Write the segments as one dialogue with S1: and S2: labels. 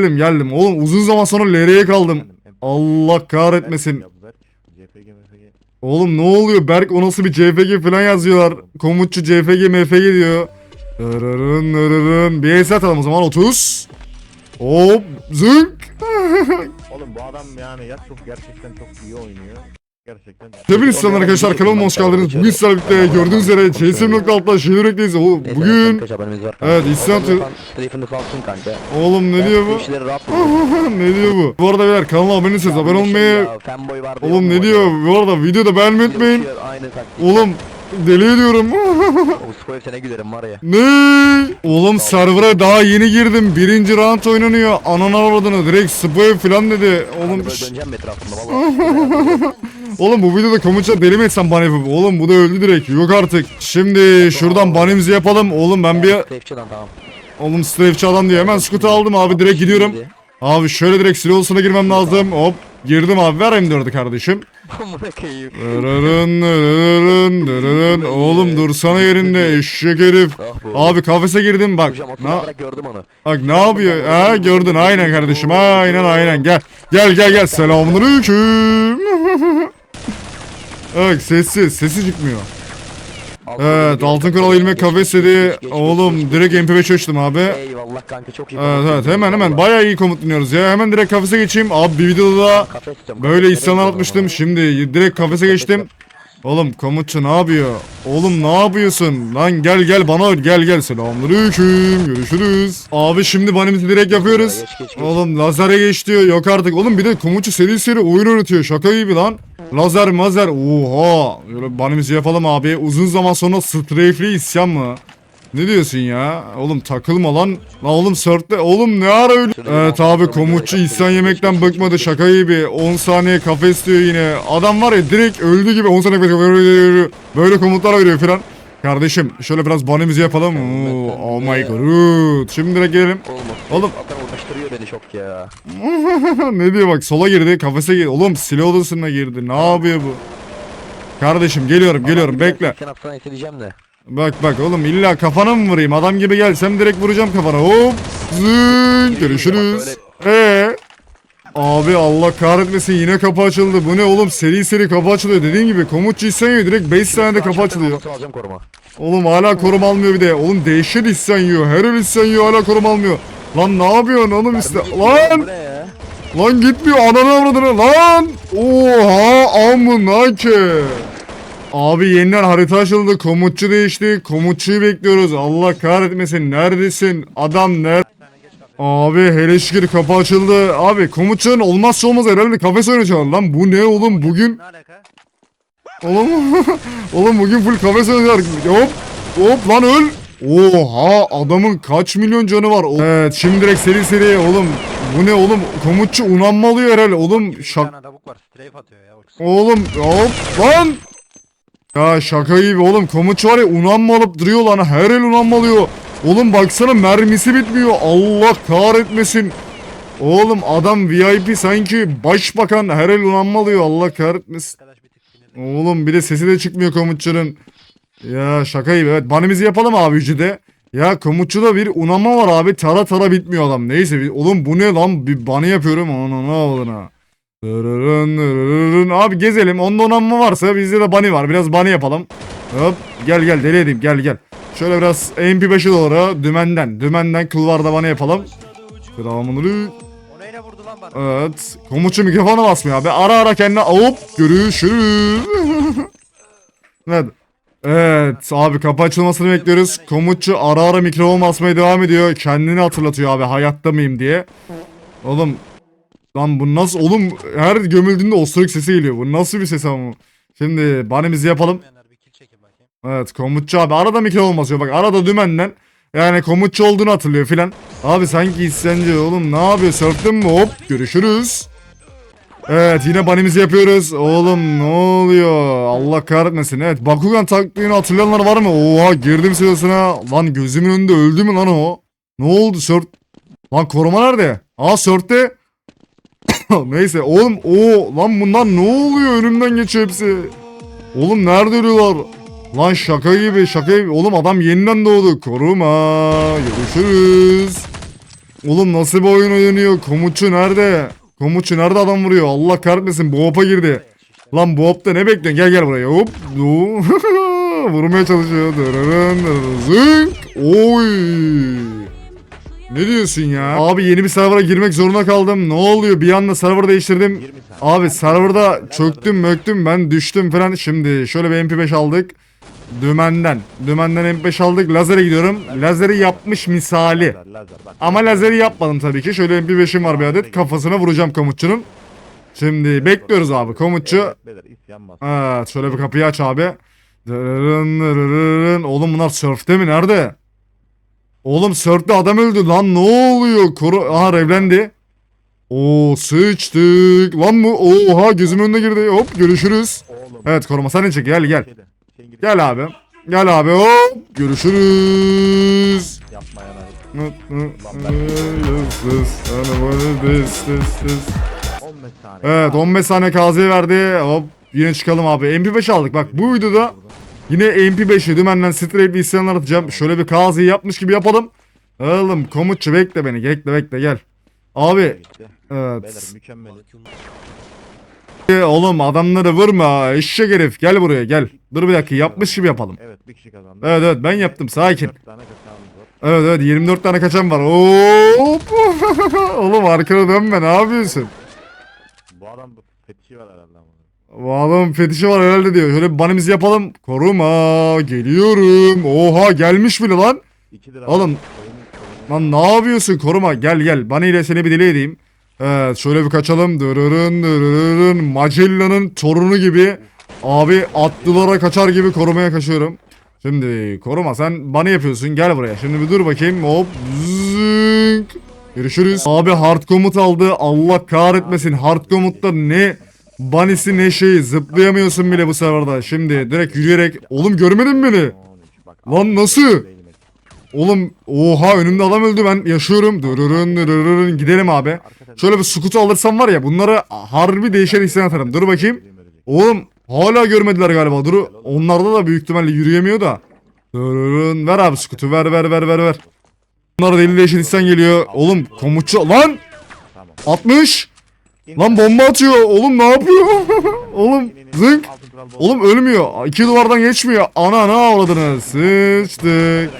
S1: Geldim geldim. Oğlum uzun zaman sonra LR'ye kaldım. Allah kahretmesin. Oğlum ne oluyor? Berk o nasıl bir CFG falan yazıyorlar. Komutçu CFG MFG diyor. Dırırın dırırın. Bir es atalım o zaman 30. Hop zınk.
S2: Oğlum bu adam yani ya çok gerçekten çok iyi oynuyor. Gerçekten.
S1: Hepiniz selam arkadaşlar kanalıma hoş geldiniz. Bugün sizlerle birlikte gördüğünüz üzere CSM.alt'ta şehir bekleyiz. Oğlum bugün Evet, isyan. Oğlum ne diyor bu? Ne diyor bu? Bu arada beyler kanala abone değilseniz abone olmayı Oğlum ne diyor? Bu arada videoda beğenmeyi unutmayın. Oğlum deli ediyorum.
S3: O spoil sene gülerim var ya.
S1: ne? Oğlum server'a daha yeni girdim. Birinci round oynanıyor. Ananı avradını direkt spoil falan dedi.
S3: Oğlum döneceğim etrafında valla.
S1: Oğlum bu videoda komutçular deli mi etsem ban yapıp? Oğlum bu da öldü direkt. Yok artık. Şimdi şuradan banimizi yapalım. Oğlum ben bir... Oğlum strafçi adam diye hemen scoot'u aldım abi direkt gidiyorum. Abi şöyle direkt silahısına girmem lazım. Hop girdim abi ver M4'ü kardeşim. Dırırın, dırırın, dırırın. Oğlum dursana yerinde eşek herif.
S3: Ah.
S1: Abi kafese girdim bak. Na, bak ne yapıyor? Ha gördün aynen kardeşim. Aynen aynen gel. Gel gel gel. Selamünaleyküm. Bak sessiz. Sesi çıkmıyor. Evet altın kural ilmek kafes dedi. Oğlum direkt MP5 açtım abi.
S3: geç. Eyvallah kanka çok iyi.
S1: Evet evet hemen hemen bayağı iyi komut dinliyoruz ya. Hemen direkt kafese geçeyim. Abi bir videoda böyle
S3: kafes.
S1: isyanlar
S3: Nereye
S1: atmıştım.
S3: gidiyorsun
S1: Şimdi direkt kafese geçtim. Oğlum komutçu ne yapıyor? Oğlum ne yapıyorsun? Lan gel gel bana öl gel gel. Selamünaleyküm. Görüşürüz. Abi şimdi banimizi direkt yapıyoruz.
S3: Geç, geç, geç.
S1: Oğlum lazere geç diyor. Yok artık. Oğlum bir de komutçu seri seri oyun öğretiyor. Şaka gibi lan. Lazer mazer. Oha. Böyle banimizi yapalım abi. Uzun zaman sonra strafeli isyan mı? Ne diyorsun ya? Oğlum takılma lan. Lan oğlum sörtle. Oğlum ne ara öyle? Evet abi komutçu isyan yemekten bıkmadı. Şaka gibi. 10 saniye kafes diyor yine. Adam var ya direkt öldü gibi 10 saniye kafes Böyle komutlar veriyor filan. Kardeşim şöyle biraz banimizi yapalım. Oo, oh my god. Şimdi direkt gelelim.
S3: Oğlum, uğraştırıyor beni çok ya.
S1: ne diyor bak sola girdi kafese girdi. Oğlum silah odasına girdi. Ne yapıyor bu? Kardeşim geliyorum geliyorum bekle.
S3: Sen ekleyeceğim de.
S1: Bak bak oğlum illa kafana mı vurayım? Adam gibi gelsem direkt vuracağım kafana. Hop. Zın. Görüşürüz. Ee. Abi Allah kahretmesin yine kapı açıldı. Bu ne oğlum seri seri kapı açılıyor. Dediğim gibi isyan yiyor. Direkt 5 saniyede kapı açılıyor. Oğlum hala koruma almıyor bir de. Oğlum dehşet isyan yiyor. Her el isyan yiyor hala koruma almıyor. Lan ne yapıyorsun oğlum iste? Lan! Lan gitmiyor ananı avradını lan. Oha amına ki. Abi yeniden harita açıldı. Komutçu değişti. Komutçuyu bekliyoruz. Allah kahretmesin. Neredesin? Adam ner? Abi hele şükür kapı açıldı. Abi komutçunun olmazsa olmaz herhalde kafes oynayacaklar lan. Bu ne oğlum bugün? Oğlum, oğlum bugün full kafes oynayacaklar. Hop hop lan öl. Oha adamın kaç milyon canı var. Evet şimdi direkt seri seri oğlum. Bu ne oğlum? Komutçu unanma alıyor herhalde. Oğlum şak... Oğlum hop lan. Ya şaka gibi oğlum komutçu var ya unanma alıp duruyor lan her el unanma alıyor. Oğlum baksana mermisi bitmiyor Allah kahretmesin. Oğlum adam VIP sanki başbakan her el unanma alıyor Allah kahretmesin. Oğlum bir de sesi de çıkmıyor komutçunun. Ya şaka gibi evet banimizi yapalım abi ücrede. Ya komutçuda bir unanma var abi tara tara bitmiyor adam. Neyse oğlum bu ne lan bir banı yapıyorum anana avladına. Dırırın, dırırın. Abi gezelim onda unanma varsa bizde de bani var biraz bani yapalım. Hop gel gel deli edeyim gel gel. Şöyle biraz MP5'e doğru dümenden dümenden kılvarda bana yapalım.
S2: Bana?
S1: Evet. Komutçu mikrofona basmıyor abi. Ara ara kendine hop görüşürüz. evet. Evet abi kapı açılmasını bekliyoruz. Komutçu ara ara mikrofon basmaya devam ediyor. Kendini hatırlatıyor abi hayatta mıyım diye. Oğlum lan bu nasıl oğlum her gömüldüğünde osuruk sesi geliyor. Bu nasıl bir ses ama? Şimdi banimizi yapalım. Evet komutçu abi arada mikrofon basıyor bak arada dümenden yani komutçu olduğunu hatırlıyor filan. Abi sanki isyancı oğlum ne yapıyor sörttün mü hop görüşürüz. Evet yine banimizi yapıyoruz. Oğlum ne oluyor? Allah kahretmesin. Evet Bakugan taktiğini hatırlayanlar var mı? Oha girdim sırasına. Lan gözümün önünde öldü mü lan o? Ne oldu sört? Lan koruma nerede? Aa sörtte. Neyse oğlum o lan bunlar ne oluyor önümden geçiyor hepsi. Oğlum nerede ölüyorlar? Lan şaka gibi şaka gibi. Oğlum adam yeniden doğdu. Koruma. Görüşürüz. Oğlum nasıl bir oyun oynanıyor? Komutçu nerede? Komutçu nerede adam vuruyor? Allah kahretmesin. Boğap'a girdi. Lan Boğap'ta ne bekliyorsun? Gel gel buraya. Hop. Vurmaya çalışıyor. Zınk. Oy. Ne diyorsun ya? Abi yeni bir server'a girmek zorunda kaldım. Ne oluyor? Bir anda server değiştirdim.
S2: 20 tane.
S1: Abi serverda çöktüm möktüm ben düştüm falan. Şimdi şöyle bir MP5 aldık. Dümenden. Dümenden MP5 aldık. Lazere gidiyorum. Lazeri yapmış misali. Ama lazeri yapmadım tabii ki. Şöyle MP5'im var bir adet. Kafasına vuracağım komutçunun. Şimdi bekliyoruz abi. Komutçu.
S2: Evet,
S1: şöyle bir kapıyı aç abi. Oğlum bunlar sörfte mi? Nerede? Oğlum sörfte adam öldü lan ne oluyor? Koru Aha revlendi. Oo sıçtık. Lan bu oha gözümün önüne girdi. Hop görüşürüz.
S2: Oğlum.
S1: Evet koruma sen çık gel gel. Gel abi. Gel abi hop görüşürüz.
S2: Yapma yana. 15 tane.
S1: Evet 15 saniye KZ verdi. Hop yine çıkalım abi. MP5 aldık. Bak bu videoda yine MP5'i dümenden straight bir isyanlar atacağım. Şöyle bir KZ yapmış gibi yapalım. Oğlum komutçu bekle beni. Bekle bekle gel. Abi evet.
S2: Beyler mükemmel.
S1: Oğlum adamları vurma. Eşek herif gel buraya gel. Dur bir dakika yapmış gibi yapalım.
S2: Evet bir kişi kazandı.
S1: Evet evet ben yaptım sakin.
S2: 4 tane kaçağımız var.
S1: Evet evet 24 tane kaçan var. Hop. Oğlum arkana dönme ne yapıyorsun?
S2: Bu adam fetişi var herhalde.
S1: Bu adamın fetişi var herhalde diyor. Şöyle bir banimizi yapalım. Koruma geliyorum. Oha gelmiş bile lan.
S2: 2 lira.
S1: Oğlum.
S2: Oyunun- oyunun-
S1: Lan ne yapıyorsun koruma gel gel. Bana ile seni bir deli edeyim. Evet şöyle bir kaçalım. Dırırın dırırın. Macella'nın torunu gibi. Abi atlılara kaçar gibi korumaya kaçıyorum. Şimdi koruma sen bana yapıyorsun gel buraya. Şimdi bir dur bakayım hop zınk. Görüşürüz. Abi hard komut aldı. Allah kahretmesin. Hard komutta ne banisi ne şeyi zıplayamıyorsun bile bu seferda. Şimdi direkt yürüyerek. Oğlum görmedin mi beni?
S2: 13, bak,
S1: Lan nasıl? Oğlum oha önümde adam öldü ben yaşıyorum. Dırırın dırırın gidelim abi. Şöyle bir skutu alırsam var ya bunlara harbi değişen hissen atarım. Dur bakayım. Oğlum hala görmediler galiba. Dur onlarda da büyük ihtimalle yürüyemiyor da. Dırırın ver abi skutu ver ver ver ver ver. Bunlar deli değişen hissen geliyor. Oğlum komutçu lan
S2: Tamam.
S1: 60. Lan bomba atıyor. Oğlum ne yapıyor? Oğlum zınk. Oğlum ölmüyor. İki duvardan geçmiyor. Ana ne avladınız? Sıçtık.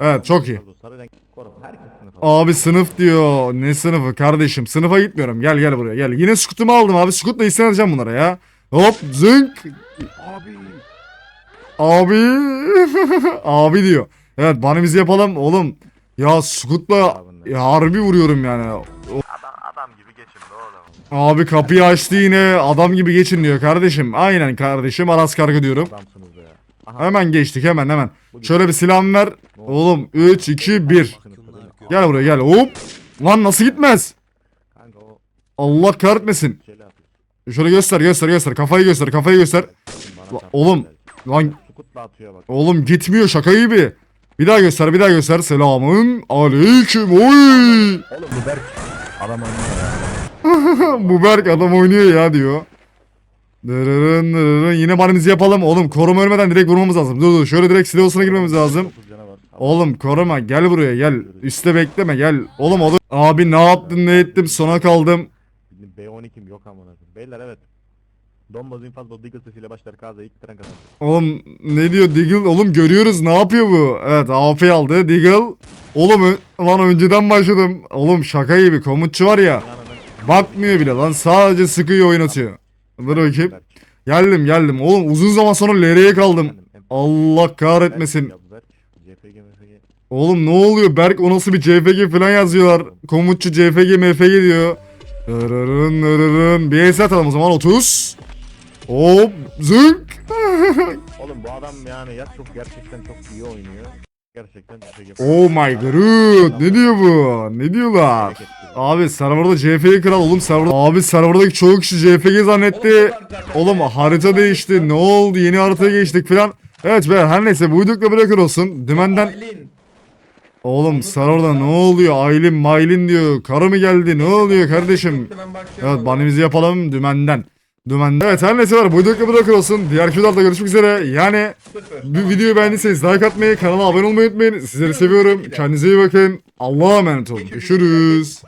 S1: Evet, çok iyi. Abi sınıf diyor. Ne sınıfı kardeşim? Sınıfa gitmiyorum. Gel gel buraya gel. Yine skutumu aldım abi. Skutla isyan edeceğim bunlara ya. Hop zınk.
S2: Abi.
S1: Abi. abi diyor. Evet banimizi yapalım oğlum. Ya skutla harbi vuruyorum yani.
S2: Adam,
S1: Abi kapıyı açtı yine. Adam gibi geçin diyor kardeşim. Aynen kardeşim. Aras kargı diyorum.
S2: Adamsınız ya. Aha.
S1: Hemen geçtik hemen hemen. Şöyle bir silahımı ver. Oğlum 3 2 1.
S2: Sınıf sınıf.
S1: Gel buraya gel. Hop. Lan nasıl gitmez? Allah kahretmesin. Şöyle göster göster göster. Kafayı göster kafayı göster. La- oğlum. Lan oğlum gitmiyor şaka gibi. Bir daha göster bir daha göster. Selamın aleyküm. Oy.
S2: Oğlum bu Berk. Adam.
S1: Bu Berk adam oynuyor ya diyor. Dırırın dırırın. Yine banimizi yapalım. Oğlum koruma ölmeden direkt vurmamız lazım. Dur dur şöyle direkt silahosuna girmemiz lazım.
S2: 9 canavar.
S1: Oğlum koruma gel buraya gel. Üste bekleme gel. Oğlum oğlum. Abi ne yaptın ne ettim sona kaldım.
S2: B12'm yok amına koyayım. Beyler evet. Domboz infaz bol Deagle sesiyle başlar Kaza ilk tren kazanır.
S1: Oğlum ne diyor Deagle? Oğlum görüyoruz ne yapıyor bu? Evet AP aldı Deagle. Oğlum lan önceden başladım. Oğlum şaka gibi komutçu var ya.
S2: Yanına
S1: Bakmıyor bile lan sadece sıkıyor oynatıyor. Dur bakayım. Geldim geldim. Oğlum uzun zaman sonra LR'ye kaldım. Allah kahretmesin. Oğlum ne oluyor? Berk o nasıl bir CFG falan yazıyorlar. Komutçu CFG MFG diyor. Dırırın dırırın. Bir es atalım o zaman 30. Hop zınk.
S2: Oğlum bu adam yani ya çok gerçekten çok iyi oynuyor. Gerçekten CPG.
S1: Oh my god. Ne diyor bu? Ne diyorlar? Abi serverda CFG kral oğlum serverda. Abi serverdaki çoğu kişi CFG zannetti. Oğlum harita değişti. Ne oldu? Yeni haritaya geçtik falan. Evet be her neyse bu videoda bırakır olsun. Dümenden Oğlum serverda ne oluyor? Aylin maylin diyor. Karı mı geldi? Ne oluyor kardeşim? Evet banimizi yapalım dümenden. Dümende. Evet her neyse var. Bu videoyu bırakır olsun. Diğer videolarda görüşmek üzere. Yani bu videoyu beğendiyseniz like atmayı, kanala abone olmayı unutmayın. Sizleri seviyorum. Kendinize iyi bakın. Allah'a emanet olun. Görüşürüz.